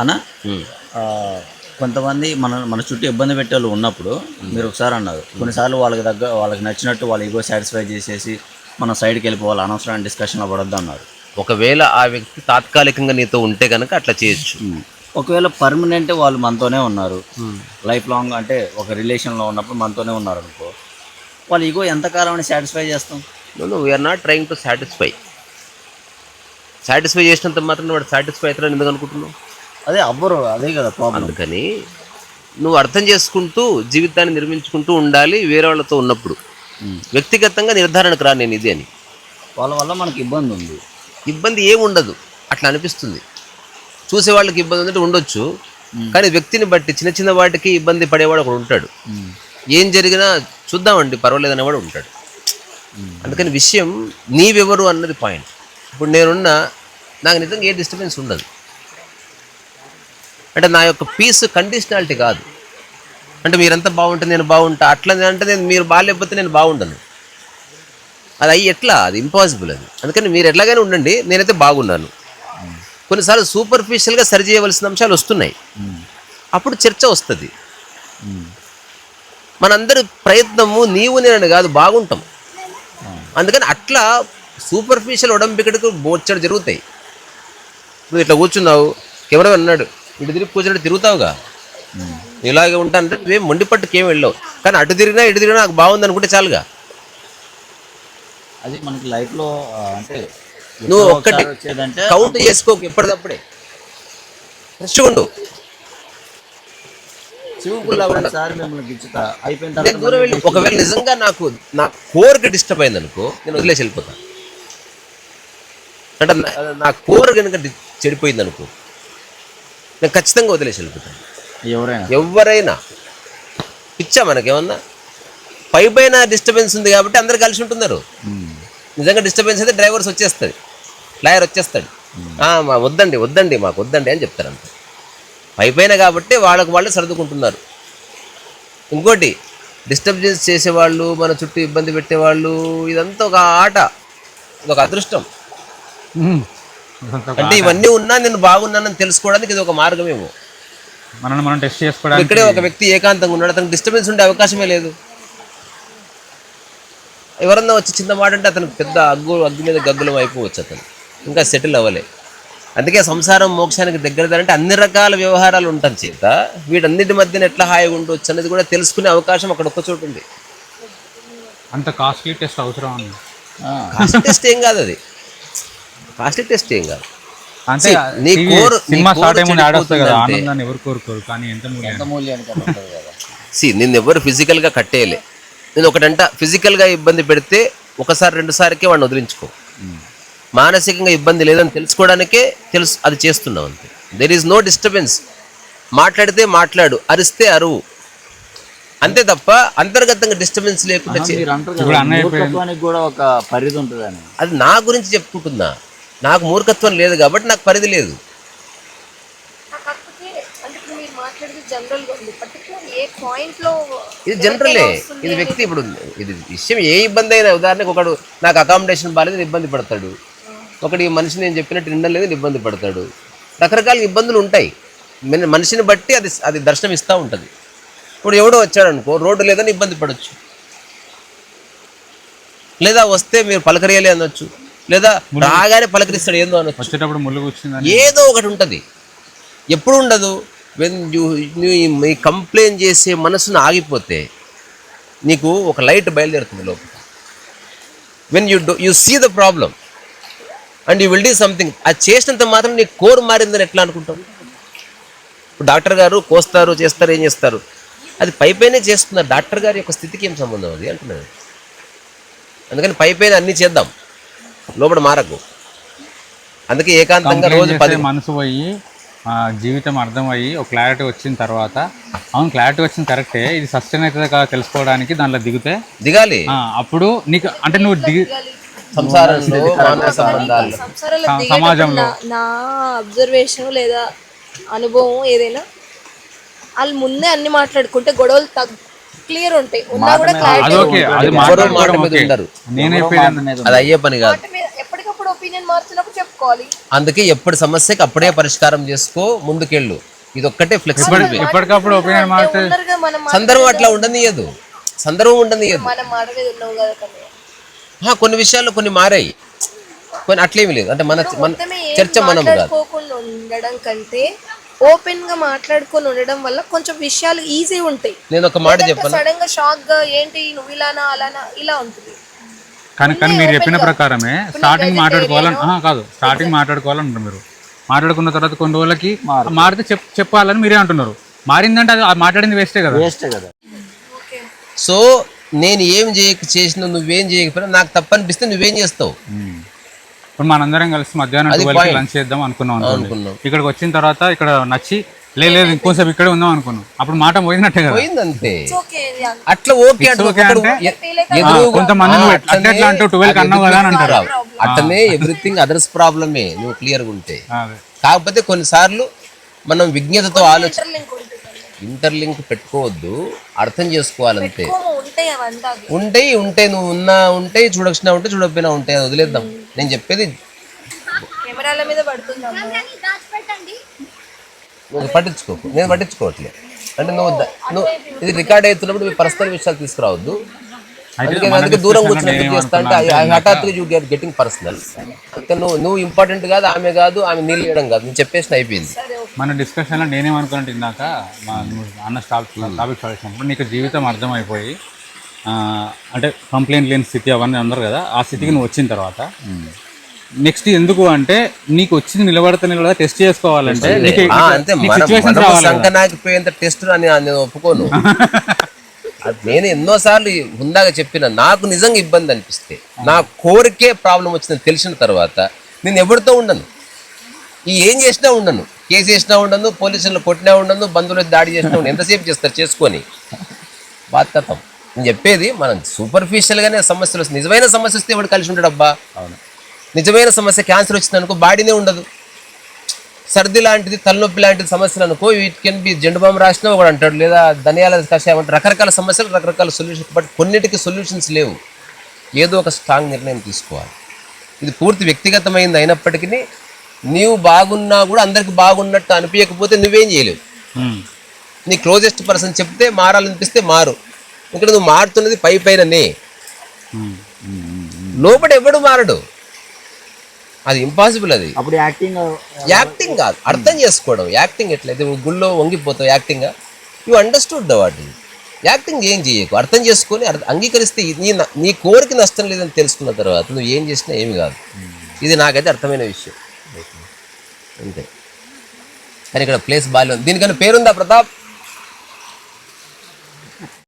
అన్న కొంతమంది మన మన చుట్టూ ఇబ్బంది పెట్టే వాళ్ళు ఉన్నప్పుడు మీరు ఒకసారి అన్నారు. కొన్నిసార్లు వాళ్ళకి దగ్గర వాళ్ళకి నచ్చినట్టు వాళ్ళ ఈగో సాటిస్ఫై చేసేసి మనం సైడ్కి వెళ్ళిపోవాలి అనవసరమైన డిస్కషన్లో పడొద్దు అన్నారు. ఒకవేళ ఆ వ్యక్తి తాత్కాలికంగా నీతో ఉంటే కనుక అట్లా చేయొచ్చు. ఒకవేళ పర్మనెంట్ వాళ్ళు మనతోనే ఉన్నారు లైఫ్ లాంగ్ అంటే ఒక రిలేషన్లో ఉన్నప్పుడు మనతోనే ఉన్నారు అనుకో వాళ్ళ ఈగో ఎంతకాలం సాటిస్ఫై చేస్తాం? We are not trying to satisfy satisfy చేసినంత మాత్రం వాడు సాటిస్ఫై అవుతారని ఎందుకు అనుకుంటున్నావు? అదే అవ్వరు అదే కదా ప్రాబ్లం అందుకని నువ్వు అర్థం చేసుకుంటూ జీవితాన్ని నిర్మించుకుంటూ ఉండాలి వేరే వాళ్ళతో ఉన్నప్పుడు వ్యక్తిగతంగా నిర్ధారణకు రా నేను ఇది అని. వాళ్ళ వల్ల మనకి ఇబ్బంది ఉంది. ఇబ్బంది ఏమి ఉండదు. అట్లా అనిపిస్తుంది. చూసే వాళ్ళకి ఇబ్బంది ఉందంటే ఉండొచ్చు. కానీ వ్యక్తిని బట్టి చిన్న చిన్న వాటికి ఇబ్బంది పడేవాడు ఒకడు ఉంటాడు. ఏం జరిగినా చూద్దామండి పర్వాలేదు అనేవాడు ఉంటాడు. అందుకని విషయం నీవెవరు అన్నది పాయింట్ ఇప్పుడు నేనున్న నాకు నిజంగా ఏ డిస్టర్బెన్స్ ఉండదు. అంటే నా యొక్క పీస్ కండిషనాలిటీ కాదు. అంటే మీరంతా బాగుంటే నేను బాగుంటా అట్లా అంటే నేను మీరు బాగాలేకపోతే నేను బాగుండను. అది అయ్యి ఎట్లా? అది ఇంపాసిబుల్ అది. అందుకని మీరు ఎట్లాగైనా ఉండండి నేనైతే బాగున్నాను. కొన్నిసార్లు సూపర్ఫిషియల్గా సరి చేయవలసిన అంశాలు వస్తున్నాయి. అప్పుడు చర్చ వస్తుంది. మనందరి ప్రయత్నము నీవు నేను కాదు బాగుంటాం. అందుకని అట్లా సూపర్ఫిషియల్ ఒడంపికడికి బోర్చడం జరుగుతాయి. నువ్వు ఇట్లా కూర్చున్నావు కెమెరా అన్నాడు ఇటు తిరిగి కూర్చున్నట్టు తిరుగుతావుగా? ఇలాగే ఉంటా అంటే నువ్వేం మొండి పట్టుకి ఏం వెళ్ళావు. కానీ అటు తిరిగినా ఇటు తిరిగినా నాకు బాగుంది అనుకుంటే చాలుగా. అది మనకి లైఫ్లో అంటే నువ్వు ఒక్కటి కౌంట్ చేసుకోకు ఎప్పటికప్పుడే ఫ్రెష్గా ఉండు. దూరం వెళ్ళి ఒకవేళ నిజంగా నాకు నా కోర్కి డిస్టర్బ్ అయింది అనుకో నేను వదిలేసి వెళ్ళిపోతాను అంటే నా- నా కోర్ కనుక చెడిపోయింది అనుకో నేను ఖచ్చితంగా వదిలేసి వెళ్ళిపోతాను ఎవరైనా? ఎవరైనా. పిచ్చా మనకేమన్నా? పై పైన డిస్టర్బెన్స్ ఉంది కాబట్టి అందరు కలిసి ఉంటున్నారు. నిజంగా డిస్టర్బెన్స్ అయితే డ్రైవర్స్ వచ్చేస్తుంది. లాయర్ వచ్చేస్తాడు. "ఆ, మా వద్దండి వద్దండి మాకు వద్దండి అని చెప్తారు అంతే. పై పైన కాబట్టి వాళ్ళకు వాళ్ళు సర్దుకుంటున్నారు. ఇంకోటి డిస్టర్బెన్స్ చేసేవాళ్ళు మన చుట్టూ ఇబ్బంది పెట్టేవాళ్ళు ఇదంతా ఒక ఆట ఒక అదృష్టం. అంటే ఇవన్నీ ఉన్నా నేను బాగున్నానని తెలుసుకోవడానికి ఇది ఒక మార్గమేమో మనల్ని మనం టెస్ట్ చేసుకోవడానికి ఇక్కడే ఒక వ్యక్తి ఏకాంతంగా ఉన్నాడు అతనికి డిస్టర్బెన్స్ ఉండే అవకాశమే లేదు. ఎవరన్నా వచ్చి చిన్న మాట అంటే అతనికి పెద్ద అగ్గు అగ్గు మీద గగ్గులం అయిపోవచ్చు అతను. ఇంకా సెటిల్ అవ్వలే. అందుకే సంసారం మోక్షానికి దగ్గరదంటే అన్ని రకాల వ్యవహారాలు ఉంటాం చేత. వీటన్నిటి మధ్యన ఎట్లా హాయిగా ఉండొచ్చు అనేది కూడా తెలుసుకునే అవకాశం అక్కడ ఒక్క చోటు ఉంది. అంత కాస్ట్లీ టెస్ట్ అవసరం టెస్ట్ ఏం కాదు అది. కాస్ట్లీ టెస్ట్ ఏం కాదు. అంటే నీ సినిమా స్టార్ట్ యాడ్ వస్తుంది కదా ఆనందాన్ని ఎవరు కోరుకోరు? కానీ ఎంత మూల్యం? ఎంత మూల్యానికి కదా. సి నిన్ను ఎవరు ఫిజికల్గా కట్టేయలే. నేను ఒకటంట ఫిజికల్గా ఇబ్బంది పెడితే ఒకసారి రెండు సార్కే వాడిని వదిలించుకో. మానసికంగా ఇబ్బంది లేదని తెలుసుకోవడానికే తెలుసు అది చేస్తున్నావు అంతే. దెర్ ఈజ్ నో డిస్టర్బెన్స్ మాట్లాడితే మాట్లాడు అరిస్తే అరువు. అంతే తప్ప అంతర్గతంగా డిస్టర్బెన్స్ లేకుండా కూడా ఒక పరిధి ఉంటుందని. అది నా గురించి చెప్పుకుంటున్నా నాకు మూర్ఖత్వం లేదు కాబట్టి నాకు పరిధి లేదు. ఇది జనరలే ఇది వ్యక్తి ఇప్పుడు ఇది విషయం ఏ ఇబ్బంది అయినా ఉదాహరణకు ఒకడు నాకు అకామిడేషన్ బాగాలేదు ఇబ్బంది పడతాడు. ఒకటి ఈ మనిషి నేను చెప్పినట్టు నిండం లేదు ఇబ్బంది పడతాడు. రకరకాల ఇబ్బందులు ఉంటాయి. మన- మనిషిని బట్టి అది అది దర్శనం ఇస్తూ ఉంటుంది. ఇప్పుడు ఎవడో వచ్చాడు అనుకో రోడ్డు లేదని ఇబ్బంది పడవచ్చు లేదా వస్తే మీరు పలకరియలే అనొచ్చు. లేదా రాగానే పలకరిస్తాడు ఏందో అనొచ్చు. వచ్చేటప్పుడు కూర్చుందని ఏదో ఒకటి ఉంటుంది. ఎప్పుడు ఉండదు. వెన్ మీ కంప్లైంట్ చేసే మనసును ఆగిపోతే నీకు ఒక లైట్ బయలుదేరుతుంది లోపల. When you do you see the problem and you will do something అది చేసినంత మాత్రం నీ కోర్ మారిందని ఎట్లా అనుకుంటావు? ఇప్పుడు డాక్టర్ గారు కోస్తారు చేస్తారు ఏం చేస్తారు? అది పై పైనే చేస్తున్నారు. డాక్టర్ గారి యొక్క స్థితికి ఏం సంబంధం అది అంటున్నాను అందుకని పై పైన అన్నీ చేద్దాం. లోపల మారకు. అందుకే ఏకాంతంగా రోజు పది మనసు పోయి ఆ, జీవితం అర్థమయ్యి ఒక క్లారిటీ వచ్చిన తర్వాత అవును క్లారిటీ వచ్చింది కరెక్టే ఇది సస్టైన్ అవుతుందా కదా తెలుసుకోవడానికి దాంట్లో దిగితే దిగాలి. ఆ, అప్పుడు నీకు అంటే నువ్వు దిగి సంసారంలో సమాజంలో. నా- అబ్జర్వేషన్ లేదా అనుభవం ఏదైనా వాళ్ళు ముందే అన్ని మాట్లాడుకుంటే గొడవలు తగ్ క్లియర్ ఉంటాయి. ఉన్నా కూడా క్లారిటీ అది. నేనే అది అయ్యే పని కాదు. ఒపీనియన్ మారుతున్నప్పుడు చెప్పుకోవాలి. అందుకే ఎప్పుడు సమస్యకి అప్పుడే పరిష్కారం చేసుకో ముందుకెళ్ళు. ఇది ఒక్కటే ఫ్లెక్సిబుల్ ఎప్పటికప్పుడు ఒపీనియన్ మారితే తొందరగా మనం మా- సందర్భం అట్లా ఉండనియదు. సందర్భం ఉండనియదు. మనం మాట మీద ఉన్నాం కదా కన్నయ్య. కొన్ని విషయాల్లో కొన్ని మారాయి. కొన్ని అట్లేమి లేదు. అంటే మన మన చర్చ మనం మాట్లాడుకోకుండా ఉండడం కంటే ఓపెన్గా మాట్లాడుకొని ఉండడం వల్ల కొంచెం విషయాలు ఈజీ ఉంటాయి. నేను ఒక మాట చెప్పను? సడన్గా షాక్గా ఏంటి నువ్వు ఇలానా అలానా? ఇలా ఉంటుంది. కానీ కానీ మీరు చెప్పిన ప్రకారమే స్టార్టింగ్ మాట్లాడుకోవాలని కాదు. స్టార్టింగ్ మాట్లాడుకోవాలంటారు మీరు. మాట్లాడుకున్న తర్వాత కొన్ని రోజులకి మారితే చెప్ చెప్పాలని మీరే అంటున్నారు. మారిందంటే అది ఆ మాట్లాడింది వేస్టే కదా. వేస్టే కదా. సో నేను ఏం చేయక చేసిన నువ్వేం చేయకపోయినా నాకు తప్పనిపిస్తే నువ్వేం చేస్తావు. ఇప్పుడు మనందరం కలిసి మధ్యాహ్నం లంచ్ చేద్దాం అనుకున్నాం అనుకున్నాం. ఇక్కడికి వచ్చిన తర్వాత ఇక్కడ నచ్చి లే లేదు ఇంకోసేపు ఇక్కడే ఉందాం అనుకున్నాం. అప్పుడు మాట పోయినట్టే కదా. పోయిందంతే. ఓకే అట్లా ఓకే కొంతమంది ఆ, ఎట్లా ఎట్లా అంటావు, 12 కి అన్నావు కదా అని అంటారు. అట్లనే ఎవ్రీథింగ్ అదర్స్ ప్రాబ్లమే. నువ్వు క్లియర్గా ఉంటే. కాకపోతే కొన్నిసార్లు మనం విజ్ఞతతో ఆలోచన ఇంటర్లింక్ పెట్టుకోవద్దు. అర్థం చేసుకోవాలంతే. ఉంటాయి ఉంటాయి నువ్వు ఉన్నా ఉంటాయి చూడొచ్చినా ఉంటే చూడకపోయినా ఉంటాయి. వదిలేద్దాం. నేను చెప్పేది కెమెరాల మీద పడుతుందమ్మా. నువ్వు పట్టించుకోకు. నేను పట్టించుకోవట్లేదు అంటే నువ్వు నువ్వు ఇది రికార్డ్ అవుతున్నప్పుడు మీ పర్సనల్ విషయాలు తీసుకురావద్దు. అందుకే అందుకే దూరం కూర్చొని ఎందుకు చేస్తా అంటే I- I హఠాత్తుగా యూ గెట్ గెటింగ్ పర్సనల్ అంటే నువ్వు నువ్వు ఇంపార్టెంట్ కాదు ఆమె కాదు ఆమె నీళ్ళు వేయడం కాదు. నేను చెప్పేసిన అయిపోయింది. మన డిస్కషన్లో నేనేమనుకున్నట్టు ఇందాక అన్న స్టాప్ టాపిక్ స్టార్ట్ చేసినప్పుడు నీకు జీవితం అర్థమైపోయి అంటే కంప్లైంట్ లేని స్థితి అవన్నీ అందరు కదా ఆ స్థితికి నువ్వు వచ్చిన తర్వాత నెక్స్ట్ ఎందుకు అంటే నీకు వచ్చింది నిలబడతా నిలబడ టెస్ట్ చేసుకోవాలంటే. సంకనాకిపోయేంత టెస్ట్ అని నేను ఒప్పుకోను. అది నేను ఎన్నోసార్లు హుందాగా చెప్పిన నాకు నిజంగా ఇబ్బంది అనిపిస్తే నా కోరికే ప్రాబ్లం వచ్చిందని తెలిసిన తర్వాత నేను ఎవరితో ఉండను. ఈ ఏం చేసినా ఉండను. కేసు చేసినా ఉండను పోలీసులు కొట్టినా ఉండను బంధువులకు దాడి చేసినా ఉండను. ఎంతసేపు చేస్తారు చేసుకొని? బాధ్యతం నేను చెప్పేది మనం సూపర్ఫిషియల్గానే సమస్యలు వస్తాయి. నిజమైన సమస్య వస్తే ఎవడు కలిసి ఉంటాడు అబ్బా? నిజమైన సమస్య క్యాన్సర్ వచ్చింది అనుకో బాడీనే ఉండదు. సర్ది లాంటిది తలనొప్పి లాంటిది సమస్యలు అనుకో వీటి కెన్ బి జెండు బాంబు రాసినా ఒకడు అంటాడు. లేదా ధనియాల కషాయం అంటే రకరకాల సమస్యలు రకరకాల సొల్యూషన్ బట్ కొన్నిటికి సొల్యూషన్స్ లేవు. ఏదో ఒక స్ట్రాంగ్ నిర్ణయం తీసుకోవాలి. ఇది పూర్తి వ్యక్తిగతమైంది అయినప్పటికీ నీవు బాగున్నా కూడా అందరికి బాగున్నట్టు అనిపించకపోతే నువ్వేం చేయలేవు. నీ క్లోజెస్ట్ పర్సన్ చెప్తే మారాలనిపిస్తే మారు. ఇక్కడ నువ్వు మారుతున్నది పై పైననే. లోపల ఎవడు మారడు? అది ఇంపాసిబుల్ అది. అప్పుడు యాక్టింగ్ యాక్టింగ్ కాదు. అర్థం చేసుకోవడం. యాక్టింగ్ ఎట్లయితే గుళ్ళో వంగిపోతావు యాక్టింగ్ యూ అండర్స్టూడ్ వాటిని యాక్టింగ్ ఏం చేయకు. అర్థం చేసుకొని అంగీకరిస్తే న- నీ కోరిక నష్టం లేదని తెలుసుకున్న తర్వాత నువ్వు ఏం చేసినా ఏమి కాదు. ఇది నాకైతే అర్థమైన విషయం. అంతే. కానీ ఇక్కడ ప్లేస్ బాగాలేదు దీనికన్నా పేరుందా ప్రతాప్?